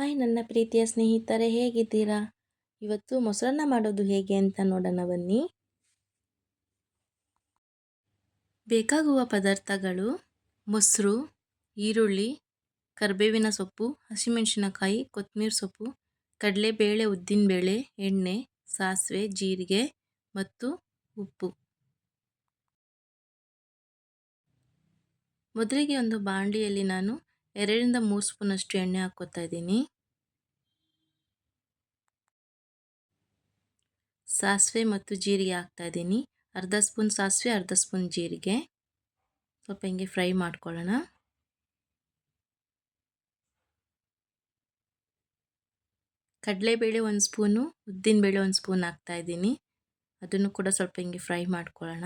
Hi ನನ್ನ ಪ್ರೀತಿಯ ಸ್ನೇಹಿತರೆ, ಹೇಗಿದ್ದೀರಾ? ಇವತ್ತು ಮೊಸರನ್ನ ಮಾಡೋದು ಹೇಗೆ ಅಂತ ನೋಡೋಣ ಬನ್ನಿ. ಬೇಕಾಗುವ ಪದಾರ್ಥಗಳು ಮೊಸರು, ಈರುಳ್ಳಿ, ಕರಿಬೇವಿನ ಸೊಪ್ಪು, ಹಸಿಮೆಣಸಿನಕಾಯಿ ಕೊತ್ತಂಬರಿ ಸೊಪ್ಪು, ಕಡಲೆಬೇಳೆ, ಉದ್ದಿನಬೇಳೆ, ಎಣ್ಣೆ, ಸಾಸಿವೆ, ಜೀರಿಗೆ ಮತ್ತು ಉಪ್ಪು. ಮೊದಲಿಗೆ ಒಂದು ಬಾಂಡಿಯಲ್ಲಿ ನಾನು ಎರಡರಿಂದ ಮೂರು ಸ್ಪೂನಷ್ಟು ಎಣ್ಣೆ ಹಾಕ್ಕೋತಾ ಇದ್ದೀನಿ. ಸಾಸಿವೆ ಮತ್ತು ಜೀರಿಗೆ ಹಾಕ್ತಾ ಇದ್ದೀನಿ. ಅರ್ಧ ಸ್ಪೂನ್ ಸಾಸಿವೆ, ಅರ್ಧ ಸ್ಪೂನ್ ಜೀರಿಗೆ. ಸ್ವಲ್ಪ ಹಿಂಗೆ ಫ್ರೈ ಮಾಡ್ಕೊಳ್ಳೋಣ. ಕಡಲೆಬೇಳೆ ಒಂದು ಸ್ಪೂನು, ಉದ್ದಿನಬೇಳೆ ಒಂದು ಸ್ಪೂನ್ ಹಾಕ್ತಾ ಇದ್ದೀನಿ. ಅದನ್ನು ಕೂಡ ಸ್ವಲ್ಪ ಹಿಂಗೆ ಫ್ರೈ ಮಾಡ್ಕೊಳ್ಳೋಣ.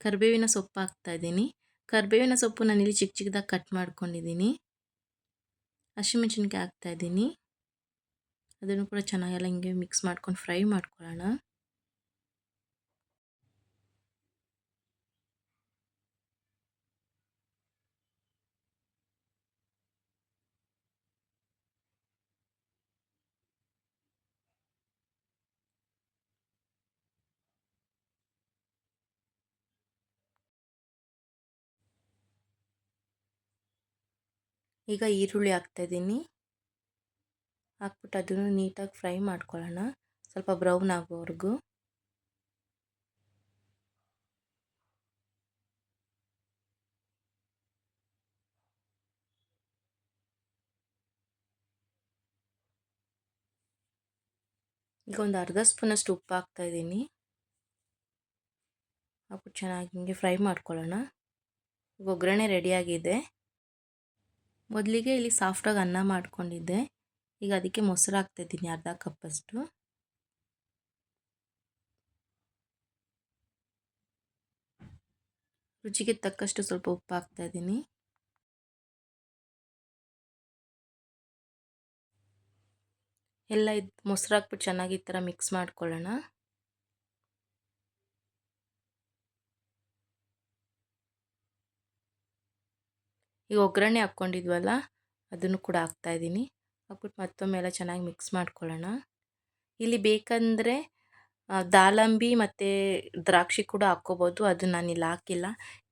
ಕರಿಬೇವಿನ ಸೊಪ್ಪು ಹಾಕ್ತಾ ಇದ್ದೀನಿ. ಕರಿಬೇವಿನ ಸೊಪ್ಪು ನಾನು ಇಲ್ಲಿ ಚಿಕ್ಕ ಚಿಕ್ಕದಾಗಿ ಕಟ್ ಮಾಡ್ಕೊಂಡಿದ್ದೀನಿ ಹಸಿಮೆಣ್ಸಿನ್ಕಾಯಿ ಹಾಕ್ತಾ ಇದ್ದೀನಿ ಅದನ್ನು ಕೂಡ ಚೆನ್ನಾಗೆಲ್ಲ ಹಿಂಗೆ ಮಿಕ್ಸ್ ಮಾಡ್ಕೊಂಡು ಫ್ರೈ ಮಾಡ್ಕೊಳ್ಳೋಣ. ಈಗ ಈರುಳ್ಳಿ ಹಾಕ್ತಾಯಿದ್ದೀನಿ. ಹಾಕ್ಬಿಟ್ಟು ಅದನ್ನು ನೀಟಾಗಿ ಫ್ರೈ ಮಾಡ್ಕೊಳ್ಳೋಣ. ಸ್ವಲ್ಪ ಬ್ರೌನ್ ಆಗೋವರೆಗೂ. ಈಗ ಒಂದು ಅರ್ಧ ಸ್ಪೂನಷ್ಟು ಉಪ್ಪು ಹಾಕ್ತಾಯಿದ್ದೀನಿ. ಹಾಕ್ಬಿಟ್ಟು ಚೆನ್ನಾಗಿ ಹಿಂಗೆ ಫ್ರೈ ಮಾಡ್ಕೊಳ್ಳೋಣ. ಈಗ ಒಗ್ಗರಣೆ ರೆಡಿಯಾಗಿದೆ ಮೊದಲಿಗೆ ಇಲ್ಲಿ ಸಾಫ್ಟಾಗಿ ಅನ್ನ ಮಾಡ್ಕೊಂಡಿದ್ದೆ. ಈಗ ಅದಕ್ಕೆ ಮೊಸರು ಹಾಕ್ತಾಯಿದ್ದೀನಿ ಅರ್ಧ ಕಪ್ಪಷ್ಟು ರುಚಿಗೆ ತಕ್ಕಷ್ಟು ಸ್ವಲ್ಪ ಉಪ್ಪು ಹಾಕ್ತಾಯಿದ್ದೀನಿ ಎಲ್ಲ ಇದು ಮೊಸರು ಹಾಕ್ಬಿಟ್ಟು ಚೆನ್ನಾಗಿ ಈ ಥರ ಮಿಕ್ಸ್ ಮಾಡ್ಕೊಳ್ಳೋಣ. ಈಗ ಒಗ್ಗರಣೆ ಹಾಕ್ಕೊಂಡಿದ್ವಲ್ಲ, ಅದನ್ನು ಕೂಡ ಹಾಕ್ತಾಯಿದ್ದೀನಿ ಹಾಕ್ಬಿಟ್ಟು ಮತ್ತೊಮ್ಮೆ ಎಲ್ಲ ಚೆನ್ನಾಗಿ ಮಿಕ್ಸ್ ಮಾಡ್ಕೊಳ್ಳೋಣ. ಇಲ್ಲಿ ಬೇಕಂದರೆ ದಾಳಂಬಿ ಮತ್ತು ದ್ರಾಕ್ಷಿ ಕೂಡ ಹಾಕ್ಕೋಬೋದು. ಅದು ನಾನಿಲ್ಲಿ ಹಾಕಿಲ್ಲ.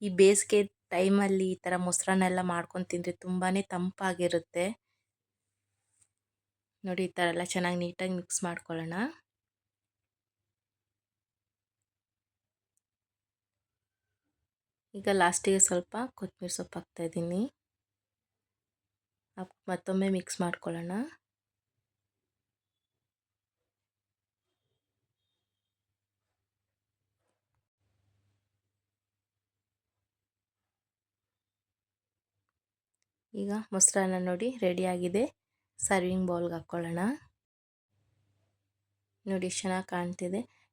ಈ ಬೇಸಿಗೆ ಟೈಮಲ್ಲಿ ಈ ಥರ ಮೊಸರನ್ನೆಲ್ಲ ಮಾಡ್ಕೊಂಡು ತಿಂದರೆ ತುಂಬಾ ತಂಪಾಗಿರುತ್ತೆ. ನೋಡಿ ಈ ಥರ ಎಲ್ಲ ಚೆನ್ನಾಗಿ ನೀಟಾಗಿ ಮಿಕ್ಸ್ ಮಾಡ್ಕೊಳ್ಳೋಣ. ಈಗ ಲಾಸ್ಟಿಗೆ ಸ್ವಲ್ಪ ಕೊತ್ತಂಬರಿ ಸೊಪ್ಪು ಹಾಕ್ತಾಯಿದ್ದೀನಿ ಮತ್ತೊಮ್ಮೆ ಮಿಕ್ಸ್ ಮಾಡ್ಕೊಳ್ಳೋಣ. ಈಗ ಮೊಸರನ್ನ ನೋಡಿ ರೆಡಿಯಾಗಿದೆ ಸರ್ವಿಂಗ್ ಬೌಲ್ಗೆ ಹಾಕ್ಕೊಳ್ಳೋಣ. ನೋಡಿ, ಚೆನ್ನಾಗಿ ಕಾಣ್ತಿದೆ.